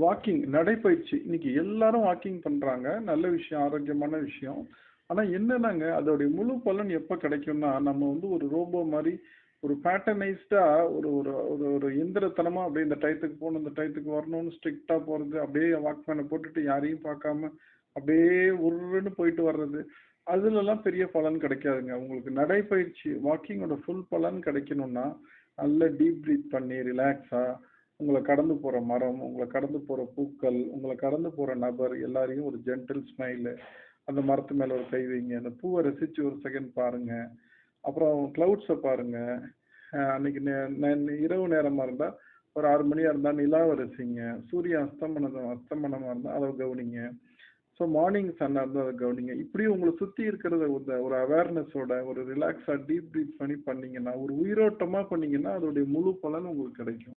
Walking நடைப்பயிற்சி. இன்னைக்கு எல்லாரும் வாக்கிங் பண்றாங்க. நல்ல விஷயம் ஆரோக்கியமான விஷயம். ஆனா என்னன்னாங்க? அதோடைய முழு பலன் எப்ப கிடைக்கும்னா நம்ம வந்து ஒரு ரோபோ மாதிரி ஒரு பேட்டர்னைஸ்டா ஒரு ஒரு ஒரு ஒரு எந்திரத்தனமா அப்படியே இந்த டயத்துக்கு போகணும் இந்த டயத்துக்கு வரணும்னு ஸ்ட்ரிக்டா போறது அப்படியே வாக்மேனை போட்டுட்டு யாரையும் பார்க்காம அப்படியே உருன்னு போயிட்டு வர்றது. அதுலலாம் பெரிய பலன் கிடைக்காதுங்க. உங்களுக்கு நடைப்பயிற்சி வாக்கிங்கோட ஃபுல் பலன் கிடைக்கணும்னா நல்ல டீப் ப்ரீத் பண்ணி ரிலாக்ஸா உங்களை கடந்து போகிற மரம் உங்களை கடந்து போகிற பூக்கள் உங்களை கடந்து போகிற நபர் எல்லாரையும் ஒரு ஜென்டில் ஸ்மைலு அந்த மரத்து மேலே ஒரு கை வைங்க. அந்த பூவை ரசித்து ஒரு செகண்ட் பாருங்கள் அப்புறம் க்ளவுட்ஸை பாருங்கள் அன்னைக்கு நே- இரவு நேரமாக இருந்தால் ஒரு ஆறு மணியாக இருந்தால் நிலாவை ரசிங்க. சூரிய அஸ்தமனம் அஸ்தமனமாக இருந்தால் அதை கவனிங்க. ஸோ மார்னிங் சன்னாக இருந்தால் அதை கவனிங்க. இப்படி உங்களை சுற்றி இருக்கிறத ஒரு ஒரு அவேர்னஸோட ஒரு ரிலாக்ஸாக டீப் ப்ரீத் பண்ணி பண்ணிங்கன்னா ஒரு உயிரோட்டமாக பண்ணிங்கன்னா அதோடைய முழு பலன் உங்களுக்கு கிடைக்கும்.